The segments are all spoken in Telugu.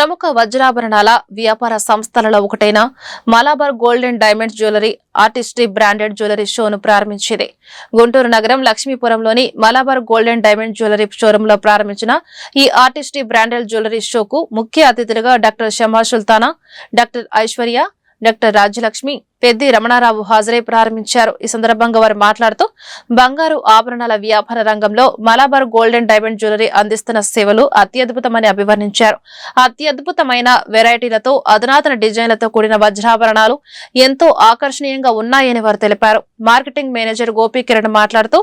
ప్రముఖ వజ్రాభరణాల వ్యాపార సంస్థలలో ఒకటైన Malabar gold and diamond jewellery artistry branded jewellery షోను ప్రారంభించింది. గుంటూరు నగరం లక్ష్మీపురంలోని Malabar gold and diamond jewellery షోరూంలో లో ప్రారంభించిన ఈ ఆర్టిస్ట్రీ బ్రాండెడ్ జ్యువెలరీ షోకు ముఖ్య అతిథులుగా doctor Shama Sultana doctor Aishwarya doctor Rajyalakshmi Peddi Ramanarao హాజరై ప్రారంభించారు. ఈ సందర్భంగా వారు మాట్లాడుతూ బంగారు ఆభరణాల వ్యాపార రంగంలో మలాబార్ గోల్డెన్ డైమండ్ జ్యువెలరీ అందిస్తున్న సేవలు అత్యద్భుతమని అభివర్ణించారు. అత్యద్భుతమైన వెరైటీలతో అధునాతన డిజైన్లతో కూడిన వజ్రాభరణాలు ఎంతో ఆకర్షణీయంగా ఉన్నాయని వారు తెలిపారు. మార్కెటింగ్ మేనేజర్ గోపి కిరణ్ మాట్లాడుతూ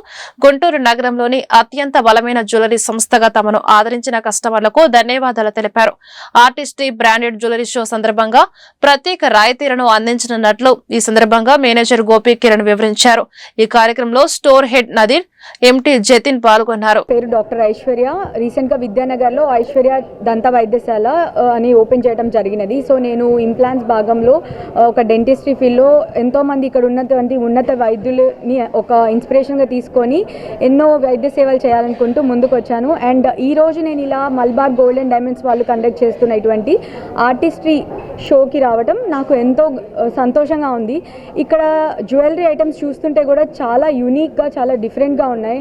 గుంటూరు నగరంలోని అత్యంత బలమైన జ్యువెలరీ సంస్థగా తమను ఆదరించిన కస్టమర్లకు ధన్యవాదాలు తెలిపారు. ఆర్టిస్ట్రీ బ్రాండెడ్ జ్యువెలరీ షో సందర్భంగా ప్రత్యేక రాయితీలను అందించనున్నట్లు ఈ సందర్భంగా మేనేజర్ గోపి కిరణ్ వివరించారు. ఈ కార్యక్రమంలో store head Nadeer M T Jatin పాల్గొన్నారు. పేరు డాక్టర్ ఐశ్వర్య. రీసెంట్గా విద్యానగర్లో ఐశ్వర్య దంత వైద్యశాల అని ఓపెన్ చేయడం జరిగినది. సో నేను ఇంప్లాంట్స్ భాగంలో ఒక డెంటిస్ట్రీ ఫీల్డ్లో ఎంతోమంది ఇక్కడ ఉన్నటువంటి ఉన్నత వైద్యులని ఒక ఇన్స్పిరేషన్గా తీసుకొని ఎన్నో వైద్య సేవలు చేయాలనుకుంటూ ముందుకు వచ్చాను అండ్ ఈ రోజు నేను ఇలా మల్బార్ గోల్డ్ అండ్ డైమండ్స్ వాళ్ళు కండక్ట్ చేస్తున్నటువంటి ఆర్టిస్ట్రీ షోకి రావడం నాకు ఎంతో సంతోషంగా ఉంది. ఇక్కడ జ్యువెలరీ ఐటమ్స్ చూస్తుంటే కూడా చాలా యూనిక్గా చాలా డిఫరెంట్గా ఉన్నాయి.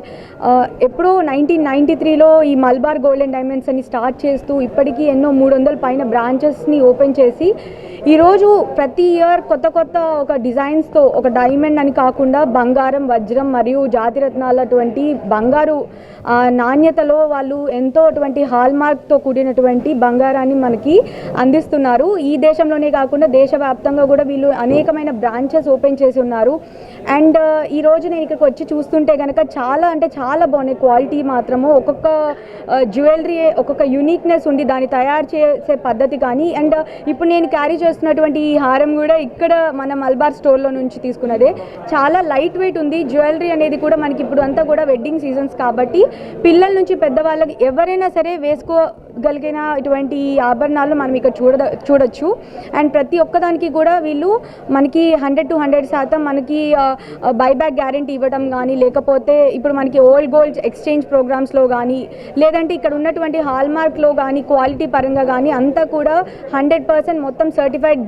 ఎప్పుడో నైన్టీన్ నైంటీ త్రీలో ఈ మల్బార్ గోల్డ్ అండ్ డైమండ్స్ అని స్టార్ట్ చేస్తూ ఇప్పటికీ ఎన్నో మూడు వందల పైన బ్రాంచెస్ని ఓపెన్ చేసి ఈరోజు ప్రతి ఇయర్ కొత్త కొత్త ఒక డిజైన్స్తో ఒక డైమండ్ అని కాకుండా బంగారం వజ్రం మరియు జాతిరత్నాలటువంటి బంగారు నాణ్యతలో వాళ్ళు ఎంతో అటువంటి హాల్మార్క్తో కూడినటువంటి బంగారాన్ని మనకి అందిస్తున్నారు. ఈ దేశంలోనే కాకుండా దేశవ్యాప్తంగా కూడా వీళ్ళు అనేకమైన బ్రాంచెస్ ఓపెన్ చేసి ఉన్నారు. అండ్ ఈ రోజు నేను ఇక్కడికి వచ్చి చూస్తుంటే కనుక చాలా చాలా అంటే చాలా బాగున్నాయి. క్వాలిటీ మాత్రము ఒక్కొక్క జ్యువెలరీ ఒక్కొక్క యూనిక్నెస్ ఉంది దాన్ని తయారు చేసే పద్ధతి కానీ అండ్ ఇప్పుడు నేను క్యారీ చేస్తున్నటువంటి ఈ హారం కూడా ఇక్కడ మన మల్బార్ స్టోర్లో నుంచి తీసుకున్నదే. చాలా లైట్ వెయిట్ ఉంది. జ్యువెలరీ అనేది కూడా మనకి ఇప్పుడు అంతా కూడా వెడ్డింగ్ సీజన్స్ కాబట్టి పిల్లల నుంచి పెద్దవాళ్ళకి ఎవరైనా సరే వేసుకో కలిగిన ఇటువంటి ఆభరణాలు మనం ఇక్కడ చూడ చూడొచ్చు. అండ్ ప్రతి ఒక్కదానికి కూడా వీళ్ళు మనకి హండ్రెడ్ టు హండ్రెడ్ శాతం మనకి బైబ్యాక్ గ్యారంటీ ఇవ్వడం కానీ లేకపోతే ఇప్పుడు మనకి ఓల్డ్ గోల్డ్ ఎక్స్చేంజ్ ప్రోగ్రామ్స్లో కానీ లేదంటే ఇక్కడ ఉన్నటువంటి హాల్మార్క్లో కానీ క్వాలిటీ పరంగా కానీ అంతా కూడా హండ్రెడ్ పర్సెంట్ మొత్తం సర్టిఫైడ్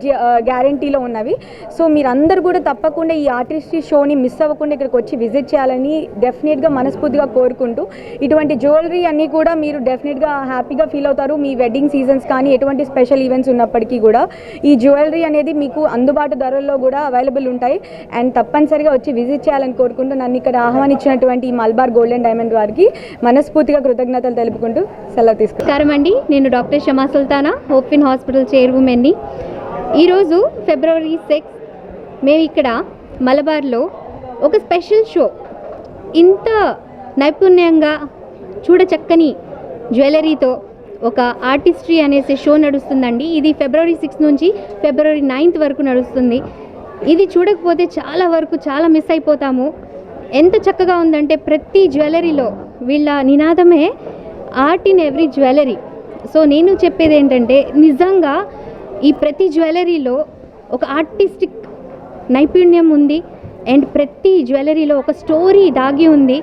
గ్యారంటీలో ఉన్నవి. సో మీరందరూ కూడా తప్పకుండా ఈ ఆర్టిస్ట్రీ షోని మిస్ అవ్వకుండా ఇక్కడికి వచ్చి విజిట్ చేయాలని డెఫినెట్గా మనస్ఫూర్తిగా కోరుకుంటూ ఇటువంటి జ్యువెలరీ అన్నీ కూడా మీరు డెఫినెట్గా హ్యాపీగా ఫీల్ అవుతారు. మీ వెడ్డింగ్ సీజన్స్ కానీ ఎటువంటి స్పెషల్ ఈవెంట్స్ ఉన్నప్పటికీ కూడా ఈ జ్యువెలరీ అనేది మీకు అందుబాటు ధరల్లో కూడా అవైలబుల్ ఉంటాయి. అండ్ తప్పనిసరిగా వచ్చి విజిట్ చేయాలని కోరుకుంటూ నన్ను ఇక్కడ ఆహ్వానించినటువంటి ఈ మల్బార్ గోల్డ్ అండ్ డైమండ్ వారికి మనస్ఫూర్తిగా కృతజ్ఞతలు తెలుపుకుంటూ సెలవు తీసుకుంటాను నమస్కారం అండి. నేను doctor Shama Sultana Hopewin hospital చైర్వుమెన్ని ఈరోజు ఫిబ్రవరి సిక్స్ మేము ఇక్కడ మలబార్లో ఒక స్పెషల్ షో ఇంత నైపుణ్యంగా చూడచక్కని జ్యువెలరీతో ఒక ఆర్టిస్ట్రీ అనేసి షో నడుస్తుందండి. ఇది ఫిబ్రవరి సిక్స్ నుంచి ఫిబ్రవరి నైన్త్ వరకు నడుస్తుంది. ఇది చూడకపోతే చాలా వరకు చాలా మిస్ అయిపోతాము. ఎంత చక్కగా ఉందంటే ప్రతి జ్యువెలరీలో వీళ్ళ నినాదమే art in every jewellery so నేను చెప్పేది ఏంటంటే నిజంగా ఈ ప్రతి జ్యువెలరీలో ఒక ఆర్టిస్టిక్ నైపుణ్యం ఉంది. అండ్ ప్రతి జ్యువెలరీలో ఒక స్టోరీ దాగి ఉంది.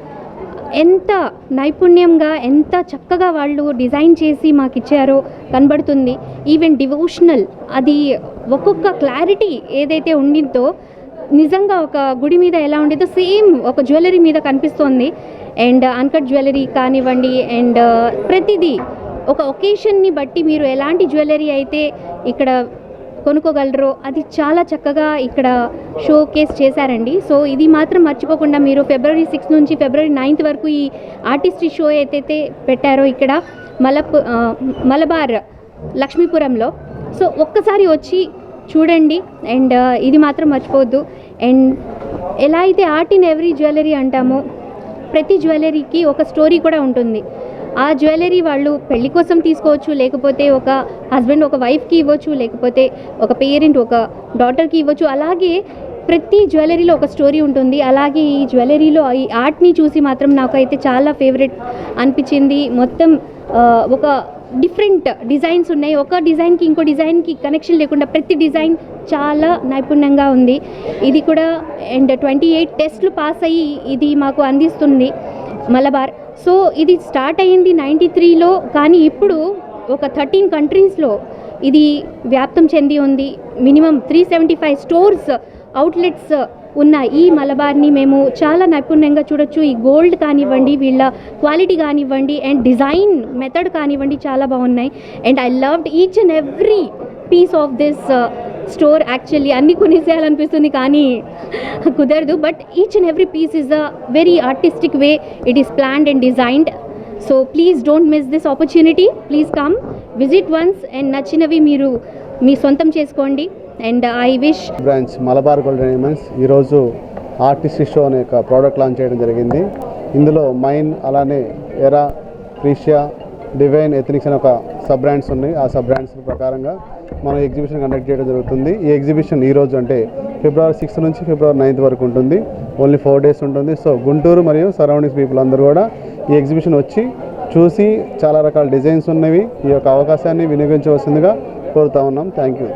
ఎంత నైపుణ్యంగా ఎంత చక్కగా వాళ్ళు డిజైన్ చేసి మాకు ఇచ్చారో కనబడుతుంది. ఈవెన్ డివోషనల్ అది ఒక్కొక్క క్లారిటీ ఏదైతే ఉండిందో నిజంగా ఒక గుడి మీద ఎలా ఉండేదో సేమ్ ఒక జ్యువెలరీ మీద కనిపిస్తోంది. అండ్ అన్కట్ జ్యువెలరీ కానివ్వండి అండ్ uh, ప్రతిదీ ఒక ఒకేషన్ని బట్టి మీరు ఎలాంటి జ్యువెలరీ అయితే ఇక్కడ కొనుక్కోగలరో? అది చాలా చక్కగా ఇక్కడ షో కేస్ చేశారండి. సో ఇది మాత్రం మర్చిపోకుండా మీరు ఫిబ్రవరి సిక్స్ నుంచి ఫిబ్రవరి నైన్త్ వరకు ఈ ఆర్టిస్ట్రీ షో ఏదైతే పెట్టారో ఇక్కడ మలప్ మలబార్ లక్ష్మీపురంలో. సో ఒక్కసారి వచ్చి చూడండి. అండ్ ఇది మాత్రం మర్చిపోవద్దు. అండ్ ఎలా అయితే ఆర్ట్ ఇన్ ఎవ్రీ జ్యువెలరీ అంటామో ప్రతి జ్యువెలరీకి ఒక స్టోరీ కూడా ఉంటుంది. ఆ జ్యువెలరీ వాళ్ళు పెళ్ళి కోసం తీసుకోవచ్చు లేకపోతే ఒక హస్బెండ్ ఒక వైఫ్కి ఇవ్వచ్చు లేకపోతే ఒక పేరెంట్ ఒక డాటర్కి ఇవ్వచ్చు. అలాగే ప్రతి జ్యువెలరీలో ఒక స్టోరీ ఉంటుంది. అలాగే ఈ జ్యువెలరీలో ఈ ఆర్ట్ని చూసి మాత్రం నాకైతే చాలా ఫేవరెట్ అనిపించింది. మొత్తం ఒక డిఫరెంట్ డిజైన్స్ ఉన్నాయి. ఒక డిజైన్కి ఇంకో డిజైన్కి కనెక్షన్ లేకుండా ప్రతి డిజైన్ చాలా నైపుణ్యంగా ఉంది. ఇది కూడా అండ్ ట్వంటీ ఎయిట్ టెస్ట్లు పాస్ అయ్యి ఇది మాకు అందిస్తుంది. మలబార్. సో ఇది స్టార్ట్ అయ్యింది నైంటీ త్రీలో కానీ ఇప్పుడు ఒక థర్టీన్ కంట్రీస్లో ఇది వ్యాప్తం చెంది ఉంది. Minimum three seventy five stores outlets ఉన్న ఈ మలబార్ని మేము చాలా నైపుణ్యంగా చూడొచ్చు. ఈ గోల్డ్ కానివ్వండి వీళ్ళ క్వాలిటీ కానివ్వండి అండ్ డిజైన్ మెథడ్ కానివ్వండి చాలా బాగున్నాయి. And I loved each and every piece of this store actually అన్ని కొనేసేయాలనిపిస్తుంది కానీ కుదరదు. But each and every piece is a very artistic way it is planned and designed so please don't miss this opportunity please come visit once and నచ్చినవి మీరు మీ సొంతం చేసుకోండి. And I wish branch Malabar gold diamonds ఈరోజు ఆర్టిస్ట్ షో అనే ఒక ప్రోడక్ట్ లాంచ్ చేయడం జరిగింది. ఇందులో మైన్ అలానే ఎరా క్రీషియా డివైన్ ఎథనిక్స్ అనే ఒక సబ్ బ్రాండ్స్ ఉన్నాయి. ఆ సబ్ బ్రాండ్స్ ప్రకారంగా మనం ఎగ్జిబిషన్ కండక్ట్ చేయడం జరుగుతుంది. ఈ ఎగ్జిబిషన్ ఈ రోజు అంటే ఫిబ్రవరి సిక్స్త్ నుంచి ఫిబ్రవరి నైన్త్ వరకు ఉంటుంది. ఓన్లీ ఫోర్ డేస్ ఉంటుంది. సో గుంటూరు మరియు సరౌండింగ్స్ పీపుల్ అందరూ కూడా ఈ ఎగ్జిబిషన్ వచ్చి చూసి చాలా రకాల డిజైన్స్ ఉన్నవి. ఈ యొక్క అవకాశాన్ని వినియోగించవలసిందిగా కోరుతా ఉన్నాం. Thank you